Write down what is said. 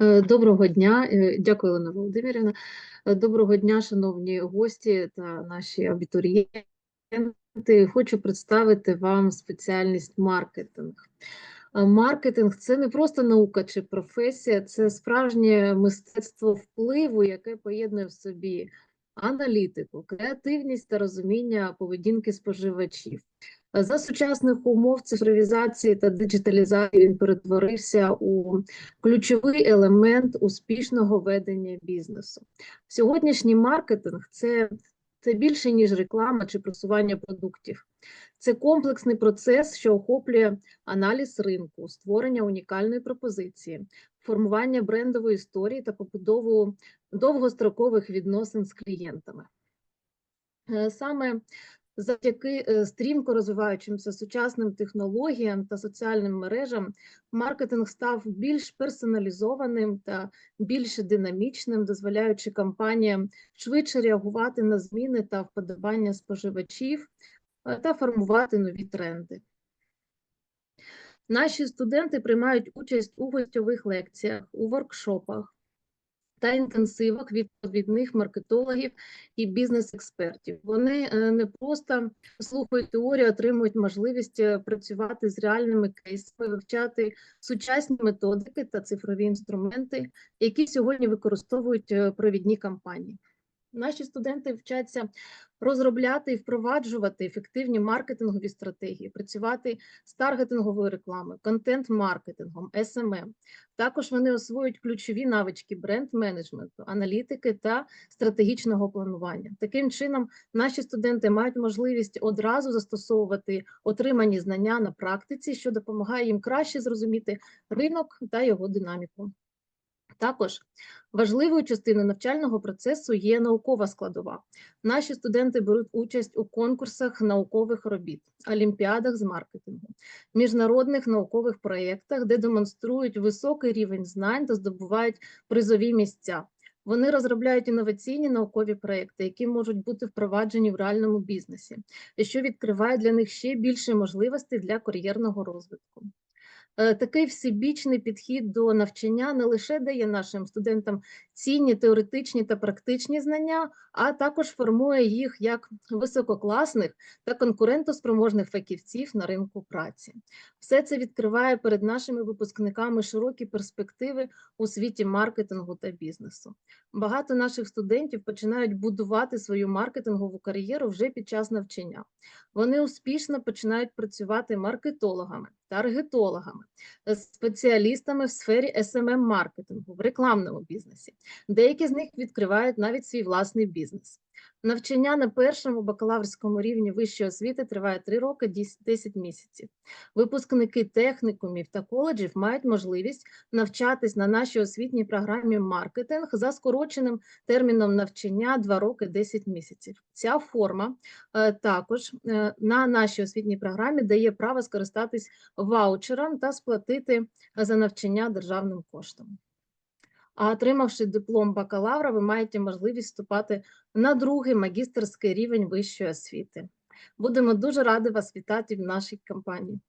Е, Доброго дня, Е, дякую, Олена Володимирівна. Е, Доброго дня, шановні гості та наші абітурієнти. Хочу представити вам спеціальність маркетинг. Маркетинг це не просто наука чи професія, це справжнє мистецтво впливу, яке поєднує в собі аналітику, креативність та розуміння поведінки споживачів. За сучасних умов цифровізації та диджиталізації він перетворився у ключовий елемент успішного ведення бізнесу. Сьогоднішній маркетинг це, це більше, ніж реклама чи просування продуктів. Це комплексний процес, що охоплює аналіз ринку, створення унікальної пропозиції, формування брендової історії та побудову довгострокових відносин з клієнтами. Е, Саме завдяки е, стрімко розвиваючимся сучасним технологіям та соціальним мережам маркетинг став більш персоналізованим та більш динамічним, дозволяючи компаніям швидше реагувати на зміни та вподобання споживачів е, та формувати нові тренди. Наші студенти приймають участь у гостьових лекціях, у воркшопах та інтенсивок від провідних маркетологів і бізнес-експертів. Вони е, не просто слухають теорію, отримують можливість е, працювати з реальними кейсами, вивчати сучасні методики та цифрові інструменти, які сьогодні використовують е, провідні компанії. Наші студенти вчаться розробляти і впроваджувати ефективні маркетингові стратегії, працювати з таргетинговою рекламою, контент-маркетингом, SMM. Також вони освоюють ключові навички бренд-менеджменту, аналітики та стратегічного планування. Таким чином, наші студенти мають можливість одразу застосовувати отримані знання на практиці, що допомагає їм краще зрозуміти ринок та його динаміку. Також важливою частиною навчального процесу є наукова складова. Наші студенти беруть участь у конкурсах наукових робіт, олімпіадах з маркетингу, міжнародних наукових проєктах, де демонструють високий рівень знань та здобувають призові місця. Вони розробляють інноваційні наукові проекти, які можуть бути впроваджені в реальному бізнесі, що відкриває для них ще більше можливостей для кар'єрного розвитку. Е, Такий всебічний підхід до навчання не лише дає нашим студентам цінні теоретичні та практичні знання, а також формує їх як висококласних та конкурентоспроможних фахівців на ринку праці. Все це відкриває перед нашими випускниками широкі перспективи у світі маркетингу та бізнесу. Багато наших студентів починають будувати свою маркетингову кар'єру вже під час навчання. Вони успішно починають працювати маркетологами, таргетологами, е, спеціалістами в сфері smm маркетингу в рекламному бізнесі. Деякі з них відкривають навіть свій власний бізнес. Навчання на першому бакалаврському рівні вищої освіти триває 3 роки 10 місяців. Випускники технікумів та коледжів мають можливість навчатись на нашій освітній програмі маркетинг за скороченим терміном навчання 2 роки 10 місяців. Ця форма е, також е, на нашій освітній програмі дає право скористатись ваучером та сплатити за навчання державним коштом. А отримавши диплом бакалавра, ви маєте можливість вступати на другий магістерський рівень вищої освіти. Будемо дуже раді вас вітати в нашій компанії.